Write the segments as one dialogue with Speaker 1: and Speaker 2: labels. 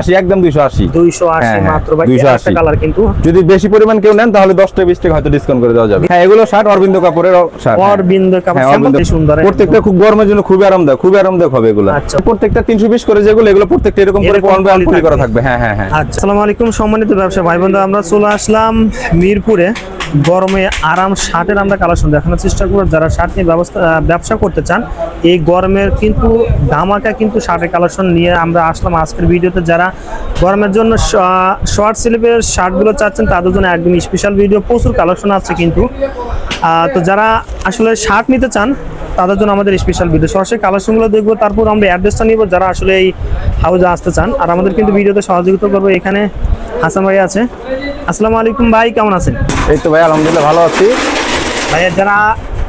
Speaker 1: আশি একদম দুইশো আশি।
Speaker 2: দুইশো আশি
Speaker 1: হ্যাঁ, হ্যাঁ,
Speaker 2: মাত্র ভাই
Speaker 1: 280
Speaker 2: কালার কিন্তু।
Speaker 1: যদি বেশি পরিমাণ কেউ নেন তাহলে দশ টাকা বিশ টাকা হয়তো ডিসকাউন্ট করে দেওয়া যাবে। হ্যাঁ এগুলো শার্ট অরবিন্দ কাপুরের শার্ট হ্যাঁ।
Speaker 2: অরবিন্দ কাপড় সুন্দর
Speaker 1: প্রত্যেকটা খুব গরমের জন্য খুবই আরামদায়ক খুবই আরামদায়ক হবে এগুলো।
Speaker 2: আচ্ছা।
Speaker 1: প্রত্যেকটা তিনশো বিশ করে যেগুলো এগুলো প্রত্যেকটা এরকম করে করা
Speaker 2: থাকবে।
Speaker 1: থাকবে। হ্যাঁ হ্যাঁ হ্যাঁ।
Speaker 2: আচ্ছা আসসালামু আলাইকুম সম্মানিত ব্যবসা ভাই বন্ধু আমরা চলে আসলাম মিরপুরে। গরমে আরাম শার্টের আমরা কালেকশন দেখানোর চেষ্টা করব। যারা শার্ট নিয়ে ব্যবস্থা ব্যবসা করতে চান, এই গরমের কিন্তু ধামাকা কিন্তু শার্টের কালেকশন নিয়ে আমরা আসলাম আজকের ভিডিওতে। যারা গরমের জন্য শর্ট স্লিপের শার্টগুলো চাচ্ছেন, তাদের জন্য একদম স্পেশাল ভিডিও প্রচুর কালেকশন আছে কিন্তু। তো যারা আসলে শার্ট নিতে চান, তাদের জন্য আমাদের স্পেশাল ভিডিও সরাসরি কালেকশনগুলো দেখব, তারপর আমরা অ্যাড্রেসটা নিব। যারা আসলে এই হাউজে আসতে চান, আর আমাদের কিন্তু ভিডিওতে সহযোগিতা করব এখানে হাসান ভাই আছে। আসসালামু আলাইকুম ভাই কেমন আছেন?
Speaker 1: এই তো ভাই আলহামদুলিল্লাহ ভালো আছি।
Speaker 2: ভাইয়া যারা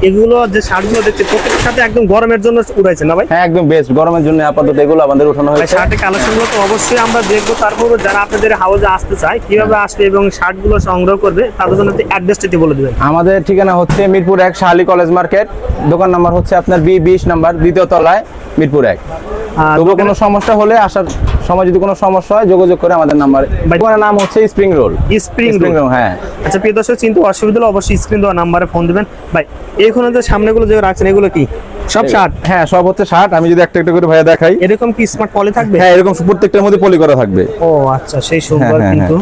Speaker 2: এগুলো যে শার্টগুলো দেখছে প্রত্যেকের সাথে একদম গরমের জন্য উড়াইছে না ভাই?
Speaker 1: হ্যাঁ একদম বেস্ট গরমের জন্য আপাতত এগুলো আমাদের উঠানো হয়েছে।
Speaker 2: শার্টের কালেকশনগুলো তো অবশ্যই আমরা দেখব। তারপর যারা আপনাদের হাউজে আসতে চায় কীভাবে আসবে এবং শার্টগুলো সংগ্রহ করবে তাদের জন্য অ্যাড্রেসটা বলে দেবেন।
Speaker 1: আমাদের ঠিকানা হচ্ছে মিরপুর এক শাহালি কলেজ মার্কেট। দোকান নাম্বার হচ্ছে আপনার বি বিশ নাম্বার দ্বিতীয় তলায় মিরপুর এক।
Speaker 2: আর
Speaker 1: তবুও কোনো সমস্যা হলে আসার সময় যদি কোনো সমস্যা হয় যোগাযোগ করে আমাদের নাম্বার। দোকানের নাম হচ্ছে স্প্রিং রোল
Speaker 2: স্প্রিং
Speaker 1: রোল হ্যাঁ।
Speaker 2: আচ্ছা প্রিয় দর্শক চিন্তা অসুবিধা হলে অবশ্যই স্ক্রিন দেওয়া নাম্বারে ফোন দিবেন। ভাই এখানে যে সামনেগুলো যে রাখছেন এগুলো কি? সব শার্ট
Speaker 1: হ্যাঁ সব হচ্ছে শার্ট আমি যদি একটা একটা করে ভাইয়া দেখাই।
Speaker 2: এরকম কি স্মার্ট পলি থাকবে?
Speaker 1: হ্যাঁ এরকম প্রত্যেকটার মধ্যে পলি করা থাকবে।
Speaker 2: ও আচ্ছা সেই সুন্দর
Speaker 1: হ্যাঁ, হ্যাঁ,
Speaker 2: কিন্তু।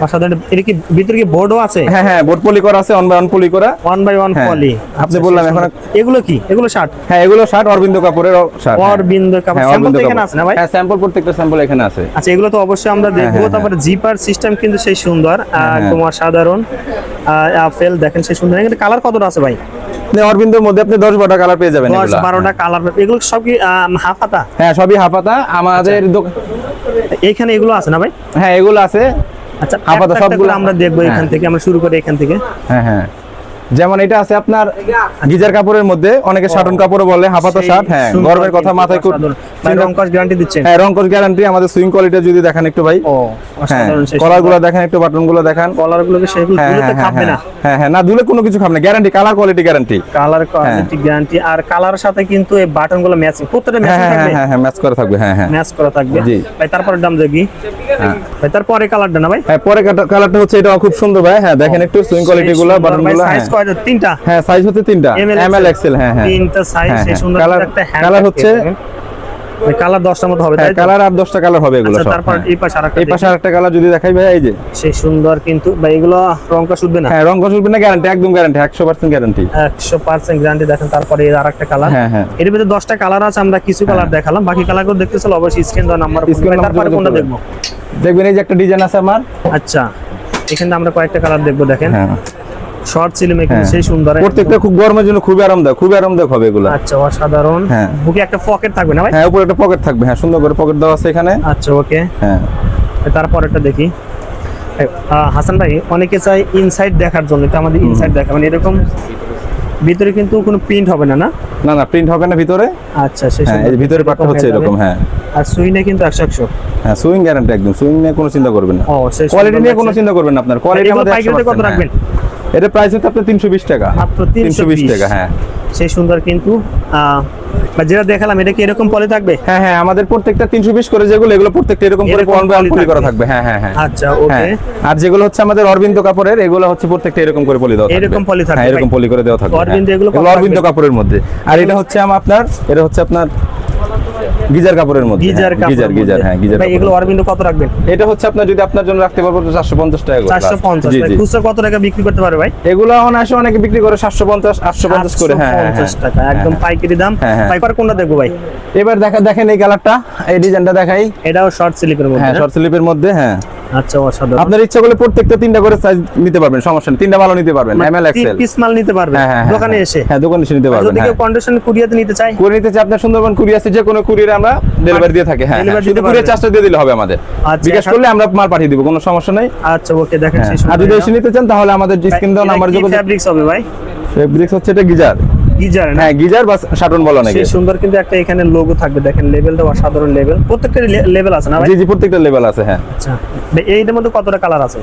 Speaker 2: অসাধারণ। এটা কি ভিতরে কি বোর্ডও আছে?
Speaker 1: হ্যাঁ হ্যাঁ বোর্ড পলি করা আছে অন বাই অন পলি করা।
Speaker 2: ওয়ান বাই ওয়ান
Speaker 1: হ্যাঁ,
Speaker 2: পলি।
Speaker 1: আপনি বললাম এখন-
Speaker 2: এগুলো কি? এগুলো শার্ট
Speaker 1: হ্যাঁ এগুলো শার্ট অরবিন্দ কাপুরের শার্ট
Speaker 2: অরবিন্দ কাপড়
Speaker 1: হ্যাঁ
Speaker 2: স্যাম্পল এখানে আছে না ভাই?
Speaker 1: হ্যাঁ স্যাম্পল প্রত্যেকটা স্যাম্পল এখানে আছে।
Speaker 2: আচ্ছা এগুলো তো অবশ্যই আমরা দেখব।
Speaker 1: হ্যাঁ,
Speaker 2: তারপরে জিপার সিস্টেম কিন্তু সেই সুন্দর আর
Speaker 1: হ্যাঁ।
Speaker 2: তোমার সাধারণ আপেল দেখেন সেই সুন্দর। এখানে কালার কতটা আছে ভাই?
Speaker 1: অরবিন্দর মধ্যে আপনি দশ বারোটা কালার পেয়ে যাবেন
Speaker 2: দশ বারোটা কালার এগুলো সব কি হাফ
Speaker 1: হ্যাঁ সবই হাফাতা আমাদের দোকান
Speaker 2: এইখানে এগুলো আছে না ভাই?
Speaker 1: হ্যাঁ এগুলো আছে।
Speaker 2: আচ্ছা একটা
Speaker 1: সবগুলো
Speaker 2: আমরা দেখব এখান
Speaker 1: হ্যাঁ।
Speaker 2: থেকে আমরা শুরু করি এখান থেকে।
Speaker 1: হ্যাঁ হ্যাঁ। যেমন এটা আছে আপনার গিজার কাপড়ের মধ্যে অনেকে শাটন কাপড়ও বলে হাফাতা শার্ট হ্যাঁ গরমের কথা মাথায় খুব
Speaker 2: রংকশ গ্যারান্টি দিচ্ছেন?
Speaker 1: হ্যাঁ রংকশ গ্যারান্টি আমাদের সুইং কোয়ালিটি যদি দেখেন একটু ভাই। হ্যাঁ কলারগুলো দেখেন একটু বাটনগুলো দেখেন
Speaker 2: কলার গুলোকে সেগুলো
Speaker 1: হ্যাঁ
Speaker 2: ধুলে
Speaker 1: হ্যাঁ।
Speaker 2: খাবে না।
Speaker 1: হ্যাঁ হ্যাঁ হ্যাঁ না ধুলে কোনো কিছু খাবে না। Guarantee colour quality guarantee
Speaker 2: colour quality guarantee আর কালারের সাথে কিন্তু এই বাটনগুলো ম্যাচিং প্রত্যেকটা
Speaker 1: হ্যাঁ
Speaker 2: ম্যাচিং
Speaker 1: হ্যাঁ
Speaker 2: থাকবে?
Speaker 1: হ্যাঁ হ্যাঁ ম্যাচ করা থাকবে হ্যাঁ হ্যাঁ।
Speaker 2: ম্যাচ করা থাকবে।
Speaker 1: জি।
Speaker 2: ভাই তারপরে দাম দেখি।
Speaker 1: হ্যাঁ।
Speaker 2: ভাই তারপরে কালারটা না ভাই?
Speaker 1: হ্যাঁ পরে কালারটা হচ্ছে এটা খুব সুন্দর ভাই। হ্যাঁ দেখেন একটু সুইং কোয়ালিটি গুলো বাটনগুলো
Speaker 2: সাইজ
Speaker 1: হ্যাঁ।
Speaker 2: কয়টা? তিনটা।
Speaker 1: হ্যাঁ সাইজ হচ্ছে তিনটা।
Speaker 2: ML
Speaker 1: এক্সেল হ্যাঁ হ্যাঁ।
Speaker 2: তিনটা সাইজ
Speaker 1: হ্যাঁ,
Speaker 2: সেই
Speaker 1: হ্যাঁ।
Speaker 2: সুন্দর একটা হ্যান্ড
Speaker 1: হচ্ছে-
Speaker 2: কালার দশটার মতো হবে
Speaker 1: হ্যাঁ
Speaker 2: তাই
Speaker 1: কালার আর দশটা কালার হবে এগুলো
Speaker 2: আচ্ছা
Speaker 1: সব।
Speaker 2: তারপর
Speaker 1: হ্যাঁ।
Speaker 2: এই পাশে আরেকটা
Speaker 1: এই পাশে আরেকটা কালার যদি দেখাই ভাই এই যে।
Speaker 2: সেই সুন্দর কিন্তু ভাই এগুলো না?
Speaker 1: হ্যাঁ না গ্যারান্টি একদম গ্যারান্টি একশো পার্সেন্ট গ্যারান্টি
Speaker 2: একশো পার্সেন্ট গ্যারান্টি দেখেন তারপরে এর আরেকটা কালার।
Speaker 1: হ্যাঁ হ্যাঁ।
Speaker 2: এর ভিতরে দশটা কালার আছে আমরা কিছু কালার দেখালাম। বাকি কালারগুলো দেখতে চলো অবশ্যই স্ক্রিন দেওয়া নাম্বার তারপরে কোনটা। দেখব?
Speaker 1: দেখবেন এই যে একটা ডিজাইন আছে আমার।
Speaker 2: আচ্ছা এখানে আমরা কয়েকটা কালার দেখব দেখেন।
Speaker 1: হ্যাঁ।
Speaker 2: শর্ট সিলিম এখানে
Speaker 1: হ্যাঁ।
Speaker 2: সেই সুন্দর
Speaker 1: প্রত্যেকটা খুব গরমের জন্য খুবই আরামদায়ক খুবই আরামদায়ক হবে এগুলো।
Speaker 2: আচ্ছা অসাধারণ।
Speaker 1: হ্যাঁ।
Speaker 2: বুকে একটা পকেট থাকবে না ভাই?
Speaker 1: হ্যাঁ উপরে একটা পকেট থাকবে হ্যাঁ সুন্দর করে পকেট দেওয়া আছে এখানে।
Speaker 2: আচ্ছা ওকে।
Speaker 1: হ্যাঁ।
Speaker 2: তারপরেরটা দেখি। হাসান ভাই অনেকে চাই ইনসাইড দেখার জন্য তো আমাদের ইনসাইড দেখা মানে এরকম ভিতরে কিন্তু কোনো প্রিন্ট হবে না না?
Speaker 1: না না প্রিন্ট হবে না ভিতরে।
Speaker 2: আচ্ছা সেই
Speaker 1: হ্যাঁ ভিতরে পাটটা হচ্ছে এরকম হ্যাঁ।
Speaker 2: আর সুইনে কিন্তু একশো একশো।
Speaker 1: হ্যাঁ সুইং গ্যারান্টি একদম। সুইং নিয়ে কোনো চিন্তা করবেন না। কোয়ালিটি নিয়ে কোনো চিন্তা করবেন না আপনার। কোয়ালিটি আমাদের
Speaker 2: কত রাখবেন?
Speaker 1: এটা প্রাইস হচ্ছে আপনার তিনশো বিশ টাকা।
Speaker 2: মাত্র
Speaker 1: তিনশো বিশ টাকা হ্যাঁ।
Speaker 2: সেই সুন্দর কিন্তু বা যেটা দেখালাম এটা কি এরকম পলি থাকবে?
Speaker 1: হ্যাঁ হ্যাঁ আমাদের প্রত্যেকটা তিনশো বিশ করে যেগুলো এগুলো প্রত্যেকটা এরকম করে ওয়ান বাই পলি করা
Speaker 2: থাকবে।
Speaker 1: হ্যাঁ হ্যাঁ হ্যাঁ।
Speaker 2: আচ্ছা ওকে
Speaker 1: হ্যাঁ আর যেগুলো হচ্ছে আমাদের অরবিন্দ কাপড়ের এগুলো হচ্ছে প্রত্যেকটা এরকম করে পলি দেওয়া থাকবে
Speaker 2: এরকম থাকবে,
Speaker 1: হ্যাঁ এরকম পলি করে দেওয়া থাকবে
Speaker 2: অরবিন্দ
Speaker 1: হ্যাঁ।
Speaker 2: এগুলো
Speaker 1: অরবিন্দ কাপড়ের মধ্যে। আর এটা হচ্ছে আমার আপনার এটা হচ্ছে আপনার গিজার কাপড়ের মধ্যে
Speaker 2: গিজার
Speaker 1: হ্যাঁ, গিজার গিজার হ্যাঁ গিজার
Speaker 2: ভাই এগুলো অরবিন্দ কত রাখবেন?
Speaker 1: এটা হচ্ছে আপনার যদি আপনার জন্য রাখতে পারব টাকা করে
Speaker 2: খুচরা কত টাকা বিক্রি করতে পারবে ভাই?
Speaker 1: এগুলো অনায়াসে অনেকে বিক্রি করে সাতশো পঞ্চাশ আটশো পঞ্চাশ করে হ্যাঁ হ্যাঁ, হ্যাঁ।
Speaker 2: 850 টাকা একদম
Speaker 1: হ্যাঁ,
Speaker 2: পাইকারি দাম।
Speaker 1: হ্যাঁ, হ্যাঁ।
Speaker 2: পাইকার কোনটা দেখব ভাই?
Speaker 1: এবার দেখা দেখেন এই কালারটা এই ডিজাইনটা দেখাই।
Speaker 2: এটাও শর্ট সিলিপের মধ্যে
Speaker 1: হ্যাঁ শর্ট স্লিপের মধ্যে হ্যাঁ।
Speaker 2: আচ্ছা অসাধারণ।
Speaker 1: আপনার ইচ্ছা করলে প্রত্যেকটা তিনটা করে সাইজ নিতে পারবেন সমস্যা নেই। তিনটা ভালো নিতে পারবেন এম এল এক্সেল
Speaker 2: পিস মাল নিতে পারবে
Speaker 1: হ্যাঁ হ্যাঁ হ্যাঁ,
Speaker 2: দোকানে। এসে।
Speaker 1: দোকানে এসে নিতে পারবেন
Speaker 2: যদি কেউ কন্ডিশন কুরিয়াতে নিতে চায়?
Speaker 1: করে নিতে চাই আপনার সুন্দরবন কুরিয়ার যে কোনো কুরিয়ারে আমরা ডেলিভারি দিয়ে থাকি হ্যাঁ
Speaker 2: Delivery
Speaker 1: শুধু কুরিয়ার চার্জটা দিয়ে দিলে হবে আমাদের।
Speaker 2: আচ্ছা,
Speaker 1: বিকাশ করলে আমরা মাল পাঠিয়ে দিব কোনো সমস্যা নেই।
Speaker 2: আচ্ছা ওকে দেখেন
Speaker 1: আর যদি এসে নিতে চান তাহলে আমাদের স্ক্রিন দেওয়া নাম্বার যোগাযোগ
Speaker 2: ফ্যাব্রিক্স হবে ভাই?
Speaker 1: ফেব্রিক্স হচ্ছে এটা গিজার।
Speaker 2: গিজার
Speaker 1: হ্যাঁ গিজার বা শাটন বলা নাকি?
Speaker 2: সেই সুন্দর কিন্তু একটা এখানে লোগো থাকবে। দেখেন লেভেলটা অসাধারণ লেভেল প্রত্যেকটা লেভেল আছে না ভাই?
Speaker 1: জি জি প্রত্যেকটা লেভেল আছে হ্যাঁ।
Speaker 2: আচ্ছা। এইটার মধ্যে কতটা কালার আছে?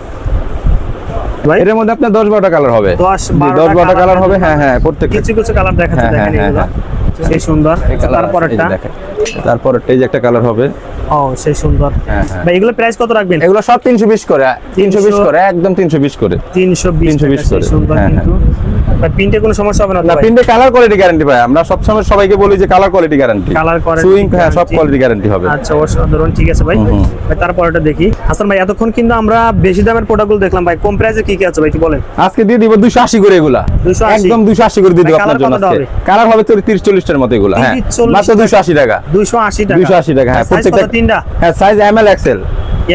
Speaker 2: ভাই?
Speaker 1: এর মধ্যে আপনার দশ বারোটা কালার হবে।
Speaker 2: দশ
Speaker 1: জি,
Speaker 2: বারোটা
Speaker 1: দশ বারোটা
Speaker 2: colour
Speaker 1: কালার হবে হ্যাঁ হ্যাঁ প্রত্যেকটা।
Speaker 2: কিছু কিছু কালার দেখাচ্ছে
Speaker 1: হ্যাঁ,
Speaker 2: দেখেন
Speaker 1: হ্যাঁ,
Speaker 2: এগুলো
Speaker 1: হ্যাঁ,
Speaker 2: সেই সুন্দর। তারপরেরটা।
Speaker 1: তারপরেরটা এই যে একটা কালার হবে।
Speaker 2: ও সেই সুন্দর। ভাই এগুলো প্রাইস কত রাখবেন?
Speaker 1: এগুলো সব তিনশো বিশ করে। তিনশো বিশ করে একদম তিনশো বিশ করে।
Speaker 2: তিনশো বিশ
Speaker 1: 320 করে।
Speaker 2: সুন্দর
Speaker 1: হ্যাঁ,
Speaker 2: কিন্তু। প্রিন্টে কোনো সমস্যা হবে না
Speaker 1: না
Speaker 2: ভাই?
Speaker 1: প্রিন্টে কালার কোয়ালিটি গ্যারান্টি পাই আমরা সবসময় সবাইকে বলি যে colour quality guarantee
Speaker 2: quality
Speaker 1: sewing হ্যাঁ সব কোয়ালিটি গ্যারান্টি হবে।
Speaker 2: আচ্ছা অসাধারণ ঠিক আছে ভাই। ভাই তারপরটা দেখি। হাসান ভাই এতক্ষণ কিন্তু আমরা বেশি দামের প্রোডাক্টগুলো দেখলাম ভাই। কম প্রাইসে কি কি আছে ভাই কি বলেন।
Speaker 1: আজকে দিয়ে দিব দুশো আশি করে এগুলা।
Speaker 2: 280
Speaker 1: একদম দুশো আশি করে দিয়ে দিব আপনার জন্য আজকে। কালার হবে তো তিরিশ চল্লিশটার মতো এগুলা হ্যাঁ। মাত্র দুশো আশি টাকা।
Speaker 2: দুইশো আশি টাকা।
Speaker 1: দুশো আশি টাকা হ্যাঁ
Speaker 2: কত তিনটা?
Speaker 1: হ্যাঁ size M L XL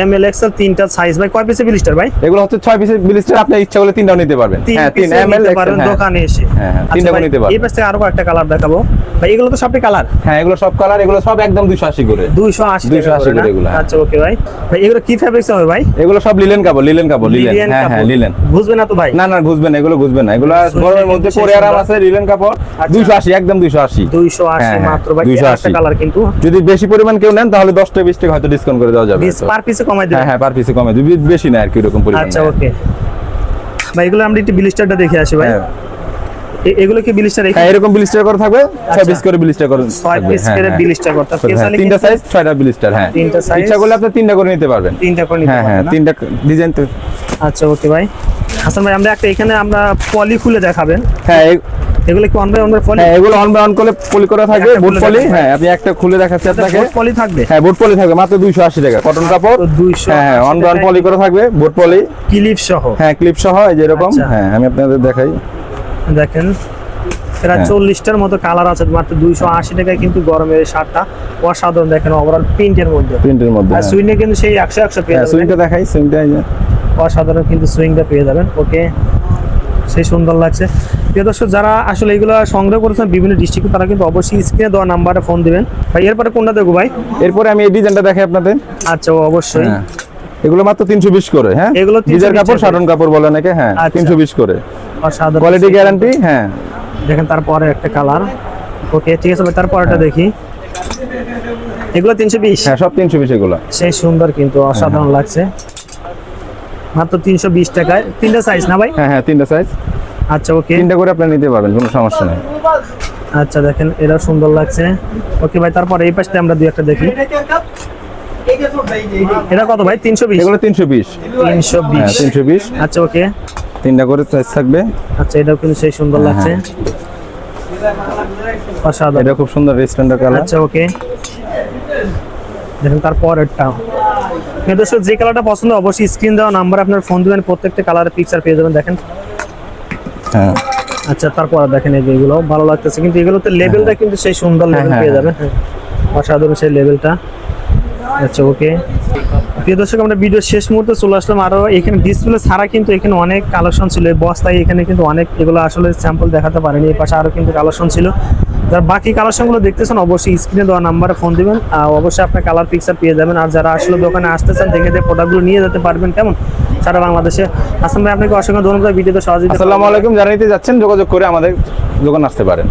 Speaker 2: M L XL তিনটা সাইজ ভাই কয় পিসে বিলিস্টার ভাই?
Speaker 1: এগুলো হচ্ছে ছয় পিসের বিলিস্টার আপনি ইচ্ছা করলে তিনটাও নিতে পারবেন। হ্যাঁ তিন এম এল
Speaker 2: নিতে পারবেন। দোকানে এসে।
Speaker 1: হ্যাঁ, হ্যাঁ,
Speaker 2: আচ্ছা
Speaker 1: তিনটা
Speaker 2: ভাই,
Speaker 1: নিতে পারবেন।
Speaker 2: এই পাশ থেকে আরও একটা কালার দেখাবো। ভাই এগুলো তো সবই কালার
Speaker 1: হ্যাঁ এগুলো সব কালার এগুলো সব একদম দুশো আশি করে।
Speaker 2: দুইশো আশি
Speaker 1: 280 করে এগুলো, হ্যাঁ।
Speaker 2: আচ্ছা ওকে ভাই। ভাই এগুলো কি ফেব্রিক্স হবে ভাই?
Speaker 1: এগুলো সব লিলেন কাপড় লিলেন কাপড় লিলেন। হ্যাঁ হ্যাঁ লিলেন।
Speaker 2: বুঝবে না তো ভাই?
Speaker 1: না না ঘুষবে না এগুলো ঘুষবে না। এগুলো গরমের মধ্যে পরে আরাম আছে লিলেন কাপড়
Speaker 2: আচ্ছা।
Speaker 1: দুইশো আশি একদম দুইশো আশি।
Speaker 2: দুইশো আশি
Speaker 1: হ্যাঁ, হ্যাঁ,
Speaker 2: মাত্র ভাই।
Speaker 1: 280
Speaker 2: একটা কালার কিন্তু।
Speaker 1: যদি বেশি পরিমাণ কেউ নেন তাহলে দশ টাকা বিশ টাকা হয়তো ডিসকাউন্ট করে দেওয়া যাবে।
Speaker 2: পার পিসে কমাই
Speaker 1: হ্যাঁ হ্যাঁ পার পিসে কমে যদি বেশি না আর কি এরকম পরিমাণ
Speaker 2: আচ্ছা ওকে ভাই এগুলো আমরা একটু বিলিস্টারটা দেখে আসি ভাই।
Speaker 1: হ্যাঁ।
Speaker 2: এগুলো কি বিলিস্টার
Speaker 1: হ্যাঁ এরকম ব্লিস্টার করে থাকবে ছয়
Speaker 2: আচ্ছা।
Speaker 1: পিস করে ব্লিস্টার করুন
Speaker 2: ছয় পিস
Speaker 1: হ্যাঁ,
Speaker 2: করে ব্লিস্টার করতে হবে।
Speaker 1: তিনটা সাইজ ছয়টা ব্লিস্টার হ্যাঁ।
Speaker 2: তিনটা সাইজ
Speaker 1: ইচ্ছা করলে আপনি তিনটা করে নিতে পারবেন।
Speaker 2: তিনটা করে নিতে
Speaker 1: হ্যাঁ হ্যাঁ তিনটা ডিজাইন তো
Speaker 2: আচ্ছা ওকে ভাই। হাসান ভাই আমরা একটা এখানে আমরা পলি খুলে দেখাবেন।
Speaker 1: হ্যাঁ
Speaker 2: এগুলো কি one by one by poly?
Speaker 1: হ্যাঁ এগুলো অন বাই অন পলি করা থাকবে বুট পলি। হ্যাঁ আপনি একটা খুলে দেখাচ্ছি আপনাকে।
Speaker 2: পলি থাকবে?
Speaker 1: হ্যাঁ বুট পলি থাকবে মাত্র দুইশো আশি টাকা। কটন কাপড়?
Speaker 2: তো 280
Speaker 1: হ্যাঁ হ্যাঁ অন বাই অন পলি করা থাকবে বুট পলি।
Speaker 2: ক্লিপ সহ?
Speaker 1: হ্যাঁ ক্লিপ সহ এই যে এরকম।
Speaker 2: আচ্ছা।
Speaker 1: হ্যাঁ আমি আপনাদের দেখাই।
Speaker 2: দেখেন
Speaker 1: হ্যাঁ।
Speaker 2: চল্লিশটার মতো কালার আছে মাত্র দুইশো আশি টাকায় কিন্তু গরমের এই শার্টটা। অসাধারণ দেখেন ওভারঅল প্রিন্টের মধ্যে।
Speaker 1: প্রিন্টের মধ্যে
Speaker 2: আর
Speaker 1: হ্যাঁ।
Speaker 2: সুইংটা কিন্তু সেই একশো একশো পেয়ে
Speaker 1: হ্যাঁ
Speaker 2: যাবেন।
Speaker 1: সুইংটা দেখাই সুইংটা
Speaker 2: অসাধারণ কিন্তু সুইংটা পেয়ে যাবেন ওকে সেই সুন্দর লাগছে। প্রিয় দর্শক যারা আসলে এগুলো সংগ্রহ করেছেন বিভিন্ন ডিস্ট্রিক্টে তারা কিন্তু অবশ্যই স্ক্রিনে দেওয়া নাম্বারে ফোন দেবেন। ভাই এরপরে কোনটা দেখব ভাই?
Speaker 1: এরপরে আমি এই ডিজাইনটা দেখাই আপনাদের।
Speaker 2: আচ্ছা ও অবশ্যই।
Speaker 1: হ্যাঁ। এগুলো মাত্র তিনশো বিশ করে হ্যাঁ?
Speaker 2: এগুলো 320
Speaker 1: ডিজার কাপড়। সাটন কাপড় বলে নাকি হ্যাঁ
Speaker 2: আচ্ছা।
Speaker 1: তিনশো বিশ করে। কোয়ালিটি গ্যারান্টি হ্যাঁ।
Speaker 2: দেখেন তারপরে একটা কালার ওকে ঠিক আছে ভাই তারপরেটা দেখি। এগুলো তিনশো বিশ?
Speaker 1: হ্যাঁ সব তিনশো বিশ এগুলো।
Speaker 2: সেই সুন্দর কিন্তু অসাধারণ লাগছে। মাত্র তিনশো বিশ টাকায়। তিনটা সাইজ না ভাই?
Speaker 1: হ্যাঁ হ্যাঁ তিনটা সাইজ
Speaker 2: আচ্ছা ওকে
Speaker 1: তিনটা করে আপনি নিতে পারবেন কোনো সমস্যা নেই।
Speaker 2: আচ্ছা দেখেন এটা সুন্দর লাগছে। ওকে ভাই তারপরে এই পাশটা আমরা দুই একটা দেখি। এটা কত ভাই? তিনশো বিশ?
Speaker 1: এগুলো তিনশো বিশ।
Speaker 2: তিনশো
Speaker 1: হ্যাঁ
Speaker 2: বিশ
Speaker 1: তিনশো বিশ।
Speaker 2: আচ্ছা ওকে
Speaker 1: তিনটা করে সাইজ থাকবে।
Speaker 2: আচ্ছা এটাও কিন্তু সেই সুন্দর
Speaker 1: হ্যাঁ,
Speaker 2: লাগছে। অসাধারণ।
Speaker 1: এটা খুব সুন্দর স্ট্যান্ডার্ড কালার
Speaker 2: আচ্ছা ওকে দেখেন তারপরেরটা প্রিয় দর্শক যে কালারটা পছন্দ অবশ্যই স্ক্রিন দেওয়া নাম্বার আপনার ফোন দিবেন প্রত্যেকটা কালারের পিকচার পেয়ে যাবেন দেখেন।
Speaker 1: হ্যাঁ।
Speaker 2: আচ্ছা তারপর দেখেন এই যে এগুলো ভালো লাগতেছে কিন্তু এগুলোতে লেভেলটা কিন্তু সেই সুন্দর লেভেল
Speaker 1: হ্যাঁ,
Speaker 2: পেয়ে
Speaker 1: হ্যাঁ।
Speaker 2: যাবেন। হ্যাঁ। অসাধারণ সেই লেভেলটা আচ্ছা ওকে প্রিয় দর্শক আমরা ভিডিও শেষ মুহূর্তে চলে আসলাম। আরও এখানে ডিসপ্লে ছাড়া কিন্তু এখানে অনেক কালেকশন ছিল এই বস্তায় এখানে কিন্তু অনেক এগুলো আসলে স্যাম্পল দেখাতে পারেনি এই পাশে আরও কিন্তু কালেকশন ছিল। যারা বাকি কালেকশনগুলো দেখতেছেন অবশ্যই স্ক্রিনে দেওয়া নাম্বারে ফোন দেবেন। আর অবশ্যই আপনার কালার পিকচার পেয়ে যাবেন। আর যারা আসলে দোকানে আসতে চান দেখে দেখে প্রোডাক্টগুলো নিয়ে যেতে পারবেন। কেমন? সারা বাংলাদেশে। আসলে ভাই আপনাকে অসংখ্য ধন্যবাদ। ভিডিওতে সহযোগিতা
Speaker 1: আসসালামু আলাইকুম যারা নিতে যাচ্ছেন যোগাযোগ করে আমাদের দোকান আসতে পারেন।